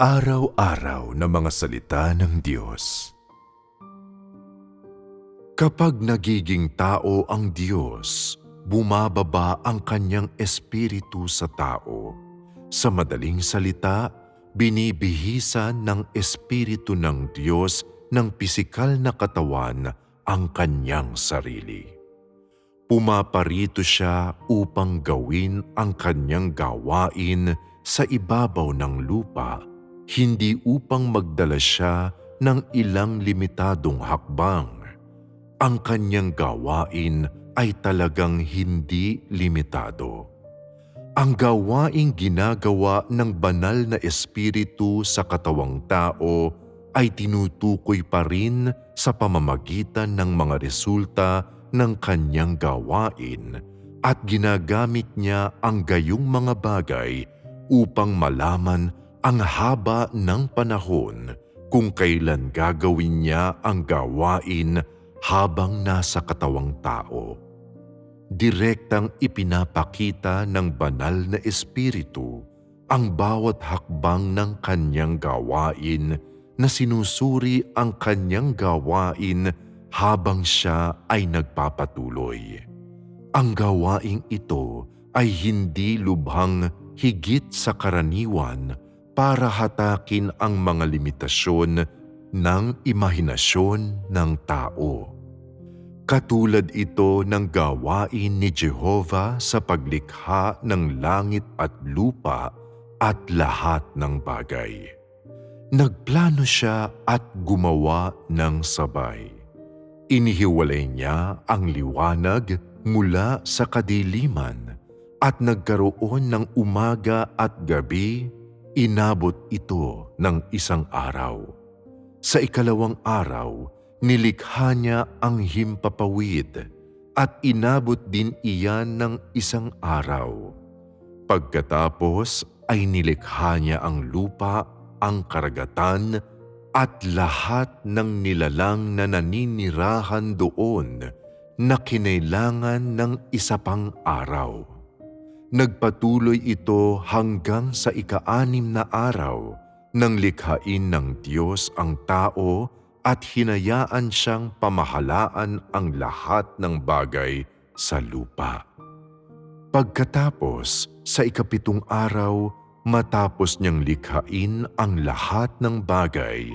Araw-araw na mga salita ng Diyos. Kapag nagiging tao ang Diyos, bumababa ang kanyang espiritu sa tao. Sa madaling salita, binibihisan ng espiritu ng Diyos ng pisikal na katawan ang kanyang sarili. Pumaparito siya upang gawin ang kanyang gawain sa ibabaw ng lupa, hindi upang magdala siya ng ilang limitadong hakbang. Ang kanyang gawain ay talagang hindi limitado. Ang gawaing ginagawa ng banal na espiritu sa katawang tao ay tinutukoy pa rin sa pamamagitan ng mga resulta ng kanyang gawain at ginagamit niya ang gayong mga bagay upang malaman ang haba ng panahon kung kailan gagawin niya ang gawain habang nasa katawang tao. Direktang ipinapakita ng banal na espiritu ang bawat hakbang ng kanyang gawain na sinusuri ang kanyang gawain habang siya ay nagpapatuloy. Ang gawaing ito ay hindi lubhang higit sa karaniwan para hatakin ang mga limitasyon ng imahinasyon ng tao. Katulad ito ng gawain ni Jehova sa paglikha ng langit at lupa at lahat ng bagay. Nagplano siya at gumawa ng sabay. Inihiwalay niya ang liwanag mula sa kadiliman at nagkaroon ng umaga at gabi, inabot ito ng isang araw. Sa ikalawang araw, nilikha niya ang himpapawid at inabot din iyan ng isang araw. Pagkatapos ay nilikha niya ang lupa, ang karagatan at lahat ng nilalang na naninirahan doon na kinailangan ng isa pang araw. Nagpatuloy ito hanggang sa ikaanim na araw nang likhain ng Diyos ang tao at hinayaan siyang pamahalaan ang lahat ng bagay sa lupa. Pagkatapos, sa ikapitong araw, matapos niyang likhain ang lahat ng bagay,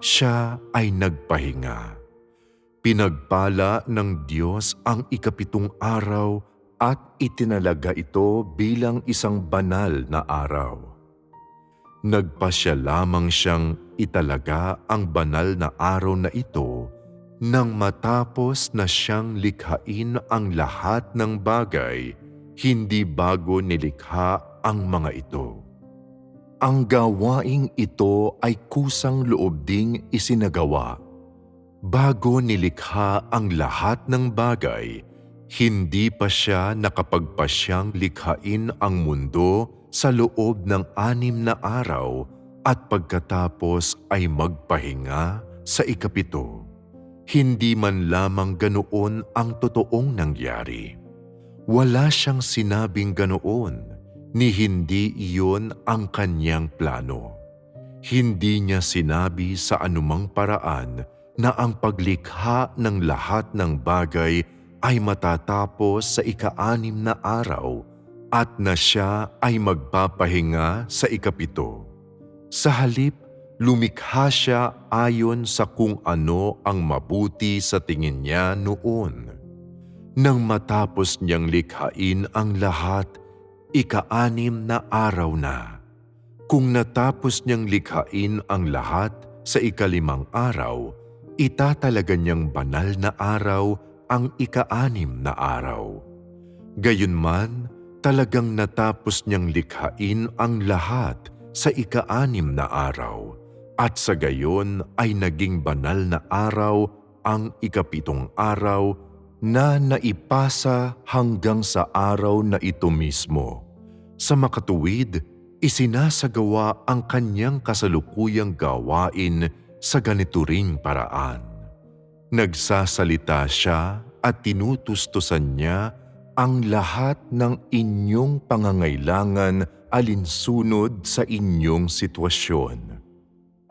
siya ay nagpahinga. Pinagpala ng Diyos ang ikapitong araw at itinalaga ito bilang isang banal na araw. Nagpasya lamang siyang italaga ang banal na araw na ito nang matapos na siyang likhain ang lahat ng bagay, hindi bago nilikha ang mga ito. Ang gawaing ito ay kusang loob ding isinagawa. Bago nilikha ang lahat ng bagay, hindi pa siya nakapagpasyang likhain ang mundo sa loob ng anim na araw at pagkatapos ay magpahinga sa ikapito. Hindi man lamang ganoon ang totoong nangyari. Wala siyang sinabing ganoon, ni hindi iyon ang kanyang plano. Hindi niya sinabi sa anumang paraan na ang paglikha ng lahat ng bagay ay matatapos sa ika-anim na araw at na siya ay magpapahinga sa ikapito. Sa halip, lumikha siya ayon sa kung ano ang mabuti sa tingin niya noon. Nang matapos niyang likhain ang lahat, ika-anim na araw na. Kung natapos niyang likhain ang lahat sa ikalimang araw, itatalaga niyang banal na araw ang ika-anim na araw. Gayunman, talagang natapos niyang likhain ang lahat sa ika-anim na araw at sa gayon ay naging banal na araw ang ikapitong araw na naipasa hanggang sa araw na ito mismo. Sa makatuwid, isinasagawa ang kanyang kasalukuyang gawain sa ganito ring paraan. Nagsasalita siya at tinutustusan niya ang lahat ng inyong pangangailangan alinsunod sa inyong sitwasyon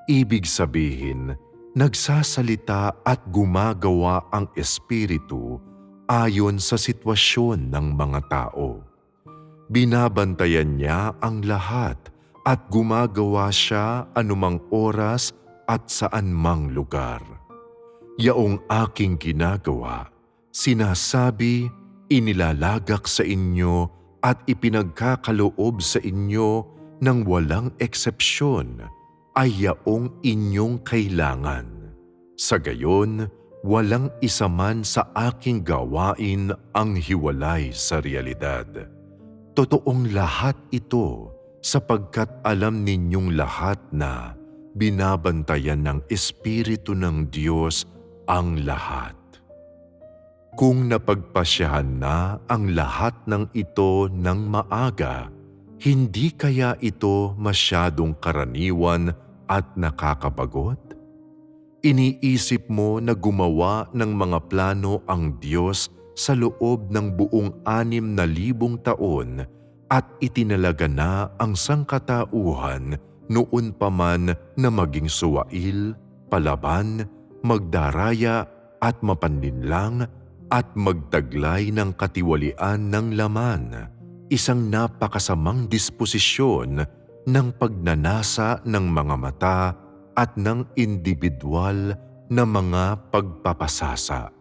Ibig sabihin, nagsasalita at gumagawa ang Espiritu ayon sa sitwasyon ng mga tao. Binabantayan niya ang lahat at gumagawa siya anumang oras at saan mang lugar. Yaong aking ginagawa, sinasabi, inilalagak sa inyo at ipinagkakaloob sa inyo ng walang eksepsyon ay yaong inyong kailangan. Sa gayon, walang isa man sa aking gawain ang hiwalay sa realidad. Totoong lahat ito sapagkat alam ninyong lahat na binabantayan ng Espiritu ng Diyos ang lahat. Kung napagpasyahan na ang lahat ng ito ng maaga, hindi kaya ito masyadong karaniwan at nakakabagot? Iniisip mo na gumawa ng mga plano ang Diyos sa loob ng buong anim na libong taon at itinalaga na ang sangkatauhan noon pa man na maging suwail, palaban, magdaraya at mapanlinlang at magtaglay ng katiwalian ng laman, isang napakasamang disposisyon ng pagnanasa ng mga mata at ng individual na mga pagpapasasa.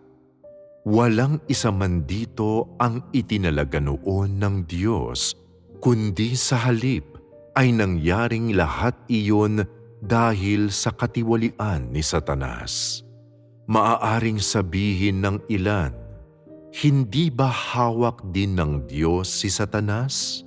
Walang isa man dito ang itinalaga noon ng Diyos, kundi sa halip ay nangyaring lahat iyon dahil sa katiwalian ni Satanas. Maaaring sabihin ng ilan, hindi ba hawak din ng Diyos si Satanas?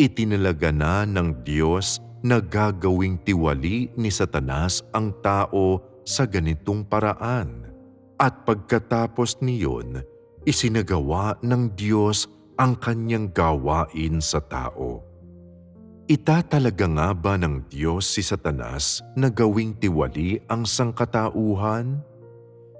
Itinalaga na ng Diyos na gagawing tiwali ni Satanas ang tao sa ganitong paraan at pagkatapos niyon, isinagawa ng Diyos ang kanyang gawain sa tao. Itatalaga nga ba ng Diyos si Satanas na gawing tiwali ang sangkatauhan?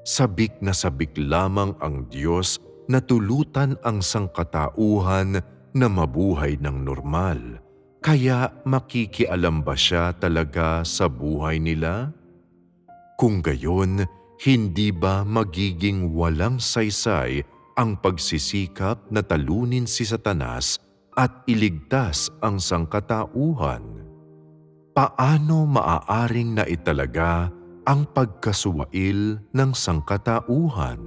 Sabik na sabik lamang ang Diyos na tulutan ang sangkatauhan na mabuhay ng normal. Kaya makikialam ba siya talaga sa buhay nila? Kung gayon, hindi ba magiging walang saysay ang pagsisikap na talunin si Satanas at iligtas ang sangkatauhan? Paano maaaring naitalaga ang pagkasuwail ng sangkatauhan?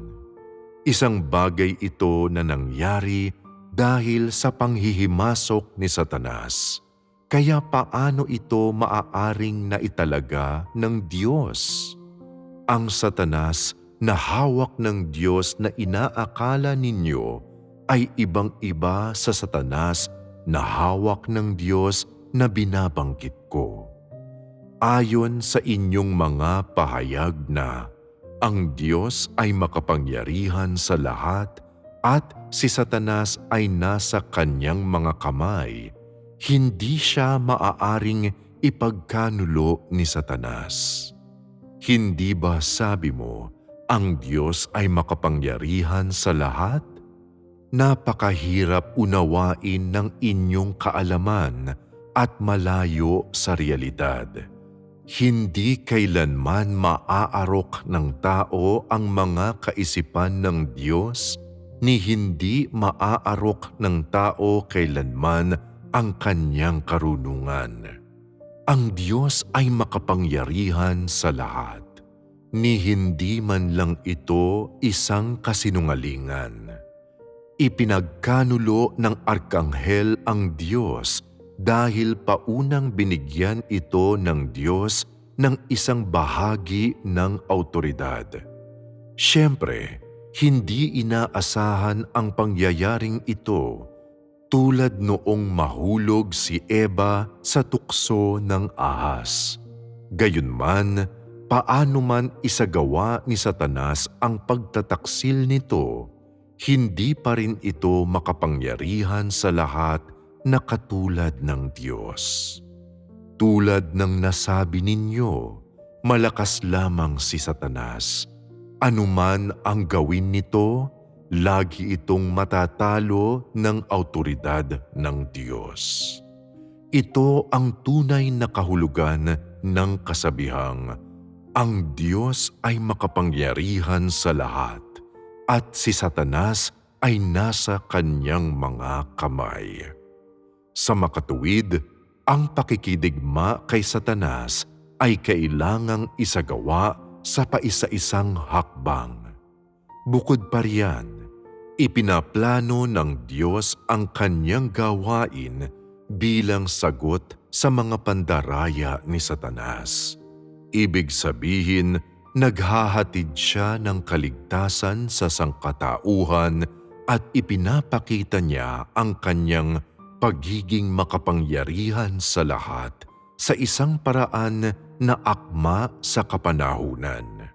Isang bagay ito na nangyari dahil sa panghihimasok ni Satanas. Kaya paano ito maaaring naitalaga ng Diyos? ang satanas na hawak ng Diyos na inaakala ninyo ay ibang-iba sa satanas na hawak ng Diyos na binabangkit ko. Ayon sa inyong mga pahayag na ang Diyos ay makapangyarihan sa lahat at si Satanas ay nasa kanyang mga kamay, hindi siya maaaring ipagkanulo ni Satanas. Hindi ba sabi mo, ang Diyos ay makapangyarihan sa lahat? Napakahirap unawain ng inyong kaalaman at malayo sa realidad. Hindi kailanman maaarok ng tao ang mga kaisipan ng Diyos, ni hindi maaarok ng tao kailanman ang kanyang karunungan ang Diyos ay makapangyarihan sa lahat, ni hindi man lang ito isang kasinungalingan. Ipinagkanulo ng Arkanghel ang Diyos dahil paunang binigyan ito ng Diyos ng isang bahagi ng autoridad. Siyempre, hindi inaasahan ang pangyayaring ito tulad noong mahulog si Eva sa tukso ng ahas. Gayunman, paano man isagawa ni Satanas ang pagtataksil nito, hindi pa rin ito makapangyarihan sa lahat na katulad ng Diyos. Tulad ng nasabi ninyo, malakas lamang si Satanas. Anuman ang gawin nito, lagi itong matatalo ng autoridad ng Diyos. Ito ang tunay na kahulugan ng kasabihang, ang Diyos ay makapangyarihan sa lahat at si Satanas ay nasa kanyang mga kamay. Sa makatuwid, ang pakikidigma kay Satanas ay kailangang isagawa sa paisa-isang hakbang. Bukod pa riyan, ipinaplano ng Diyos ang kanyang gawain bilang sagot sa mga pandaraya ni Satanas. Ibig sabihin, naghahatid siya ng kaligtasan sa sangkatauhan at ipinapakita niya ang kanyang pagiging makapangyarihan sa lahat sa isang paraan na akma sa kapanahunan.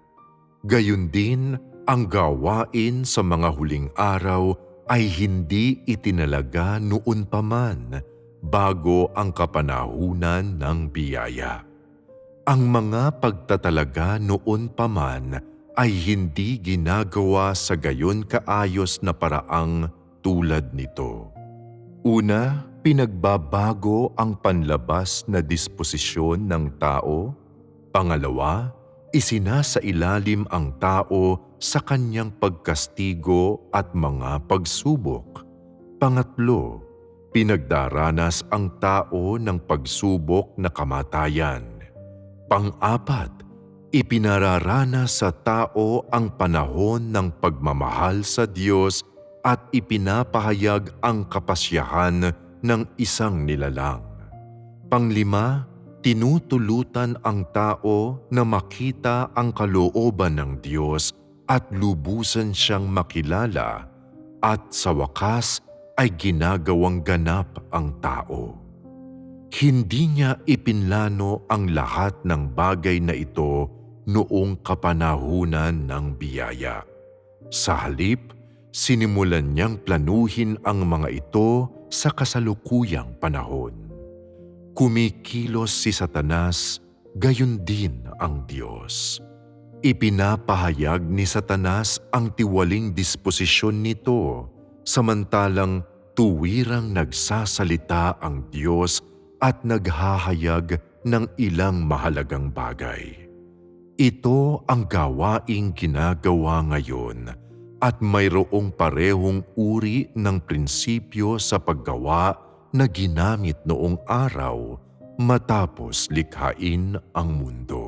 Gayun din, ang gawain sa mga huling araw ay hindi itinalaga noon pa man bago ang kapanahunan ng biyaya. Ang mga pagtatalaga noon pa man ay hindi ginagawa sa gayon kaayos na paraang tulad nito. Una, pinagbabago ang panlabas na disposisyon ng tao. Pangalawa, isinasa ilalim ang tao sa kanyang pagkastigo at mga pagsubok. Pangatlo, pinagdaranas ang tao ng pagsubok na kamatayan. Pang-apat, ipinararanas sa tao ang panahon ng pagmamahal sa Diyos at ipinapahayag ang kapasyahan ng isang nilalang. Panglima, tinutulutan ang tao na makita ang kalooban ng Diyos at lubusan siyang makilala at sa wakas ay ginagawang ganap ang tao. Hindi niya ipinlano ang lahat ng bagay na ito noong kapanahunan ng biyaya. Sa halip, sinimulan niyang planuhin ang mga ito sa kasalukuyang panahon. Kumikilos si Satanas, gayon din ang Diyos. Ipinapahayag ni Satanas ang tiwaling disposisyon nito, samantalang tuwirang nagsasalita ang Diyos at naghahayag ng ilang mahalagang bagay. Ito ang gawaing ginagawa ngayon at mayroong parehong uri ng prinsipyo sa paggawa na ginamit noong araw matapos likhain ang mundo.